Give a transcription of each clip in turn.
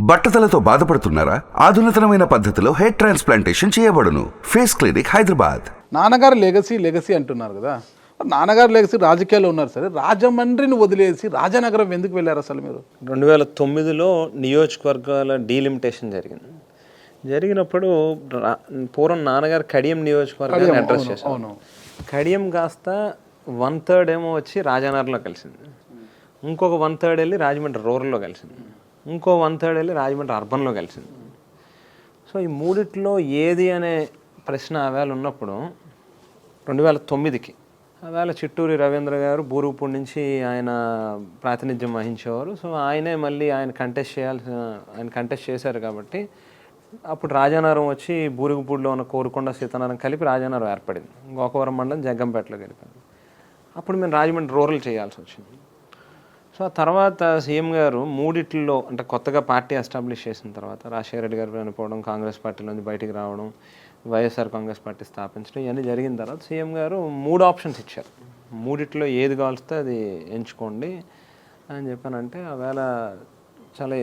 బట్టతలతో బాధపడుతున్నారా? ఆధునితనమైన పద్ధతిలో హెయిర్ ట్రాన్స్ప్లాంటేషన్ చేయబడును. Face clinic Hyderabad. నాన్నగారు లెగసీ లెగసీ అంటున్నారు కదా. నాన్నగారు లెగసీ రాజకీయాల్లో ఉన్నారు సరే. రాజమండ్రిని వదిలేసి రాజనగరం ఎందుకు వెళ్ళారు అసలు మీరు? రెండు వేల తొమ్మిదిలో నియోజకవర్గాల డీలిమిటేషన్ జరిగింది. జరిగినప్పుడు పూర్వం నాన్నగారు కడియం నియోజకవర్గాన్ని అడ్రస్ చేశారు. అవును. కడియం కాస్త వన్ థర్డ్ ఏమో వచ్చి రాజానగర్లో కలిసింది. ఇంకొక వన్ థర్డ్ వెళ్ళి రాజమండ్రి రూరల్లో కలిసింది. ఇంకో వన్ థర్డ్ వెళ్ళి రాజమండ్రి అర్బన్లో కలిసింది. సో ఈ మూడిట్లో ఏది అనే ప్రశ్న ఆవేళ ఉన్నప్పుడు రెండు వేల తొమ్మిదికి ఆవేళ చిట్టూరి రవీంద్ర గారు బూరుగుపూడి నుంచి ఆయన ప్రాతినిధ్యం వహించేవారు. సో ఆయనే మళ్ళీ ఆయన కంటెస్ట్ చేయాల్సిన ఆయన కంటెస్ట్ చేశారు కాబట్టి అప్పుడు రాజానగరం వచ్చి బూరుగుపూడిలో ఉన్న కోరుకొండ సీతానగరం కలిపి రాజానగరం ఏర్పడింది. గోకవరం మండలం జగ్గంపేటలో గెలిపాను అప్పుడు మేము రాజమండ్రి రూరల్ చేయాల్సి వచ్చింది. సో ఆ తర్వాత సీఎం గారు మూడిట్లో అంటే కొత్తగా పార్టీ ఎస్టాబ్లిష్ చేసిన తర్వాత రాజశేఖర రెడ్డి గారు చనిపోవడం కాంగ్రెస్ పార్టీలో నుంచి బయటికి రావడం వైఎస్ఆర్ కాంగ్రెస్ పార్టీ స్థాపించడం ఇవన్నీ జరిగిన తర్వాత సీఎం గారు మూడు ఆప్షన్స్ ఇచ్చారు. మూడిట్లో ఏది కావాల్స్తే అది ఎంచుకోండి అని చెప్పానంటే ఆవేళ చాలా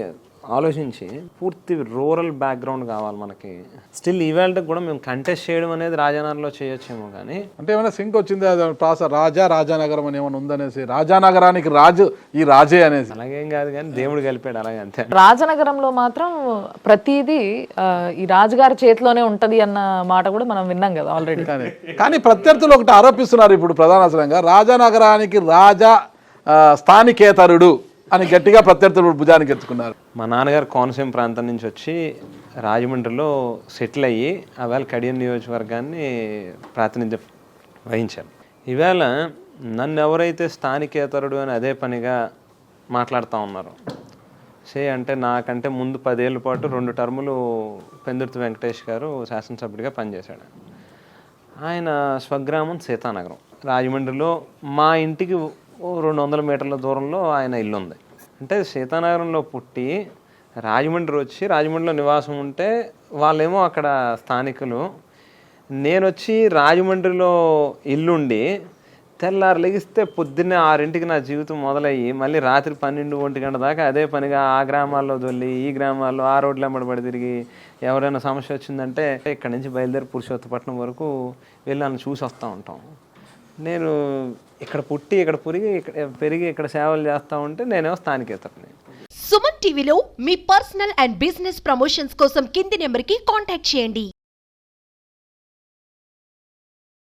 ఆలోచించి పూర్తి రూరల్ బ్యాక్గ్రౌండ్ కావాలి మనకి. స్టిల్ ఈవేళకి కూడా మేము కంటెస్ట్ చేయడం అనేది రాజానగర్లో చేయొచ్చేమో కానీ. అంటే ఏమైనా సింక్ వచ్చింది? ప్రాస రాజా రాజానగరం అని ఏమైనా ఉందనేసి రాజానగరానికి రాజు ఈ రాజే అనేసి. అలాగేం కాదు కానీ దేవుడు కలిపాడు అలాగే అంతే. రాజనగరంలో మాత్రం ప్రతిదీ ఈ రాజుగారి చేతిలోనే ఉంటది అన్న మాట కూడా మనం విన్నాం కదా ఆల్రెడీ కానీ కానీ ప్రత్యర్థులు ఒకటి ఆరోపిస్తున్నారు ఇప్పుడు ప్రధానంగా రాజానగరానికి రాజా స్థానికేతరుడు. అని గట్టిగా ప్రత్యర్థులు భుజానికి ఎత్తుకున్నారు. మా నాన్నగారు కోనసీమ ప్రాంతం నుంచి వచ్చి రాజమండ్రిలో సెటిల్ అయ్యి ఆవేళ కడియం నియోజకవర్గాన్ని ప్రాతినిధ్యం వహించారు. ఈవేళ నన్ను ఎవరైతే స్థానికేతరుడు అని అదే పనిగా మాట్లాడుతూ ఉన్నారు. సే అంటే నాకంటే ముందు పదేళ్ళ పాటు రెండు టర్ములు పెందుర్తి వెంకటేష్ గారు శాసనసభ్యుడిగా పనిచేశాడు. ఆయన స్వగ్రామం సీతానగరం. రాజమండ్రిలో మా ఇంటికి రెండు వందల మీటర్ల దూరంలో ఆయన ఇల్లు ఉంది అంటే సీతానగరంలో పుట్టి రాజమండ్రి వచ్చి రాజమండ్రిలో నివాసం ఉంటే వాళ్ళేమో అక్కడ స్థానికులు. నేను వచ్చి రాజమండ్రిలో ఇల్లుండి తెల్లారు లెగిస్తే పొద్దున్నే ఆరింటికి నా జీవితం మొదలయ్యి మళ్ళీ రాత్రి పన్నెండు ఒంటి గంట దాకా అదే పనిగా ఆ గ్రామాల్లో దొల్లి ఈ గ్రామాల్లో ఆ రోడ్లు వెంబడి తిరిగి ఎవరైనా సమస్య వచ్చిందంటే ఇక్కడ నుంచి బయలుదేరి పురుషోత్తపట్నం వరకు వెళ్ళి నన్ను చూసి వస్తూ ఉంటాం. నేను ఇక్కడ పుట్టి ఇక్కడ పురిగి ఇక్కడ పెరిగి ఇక్కడ సేవలు చేస్తూ ఉంటే నేనేమో స్థానికేతరని. సుమన్ టీవీలో మీ పర్సనల్ అండ్ బిజినెస్ ప్రమోషన్స్ కోసం కింది నెంబర్కి కాంటాక్ట్ చేయండి.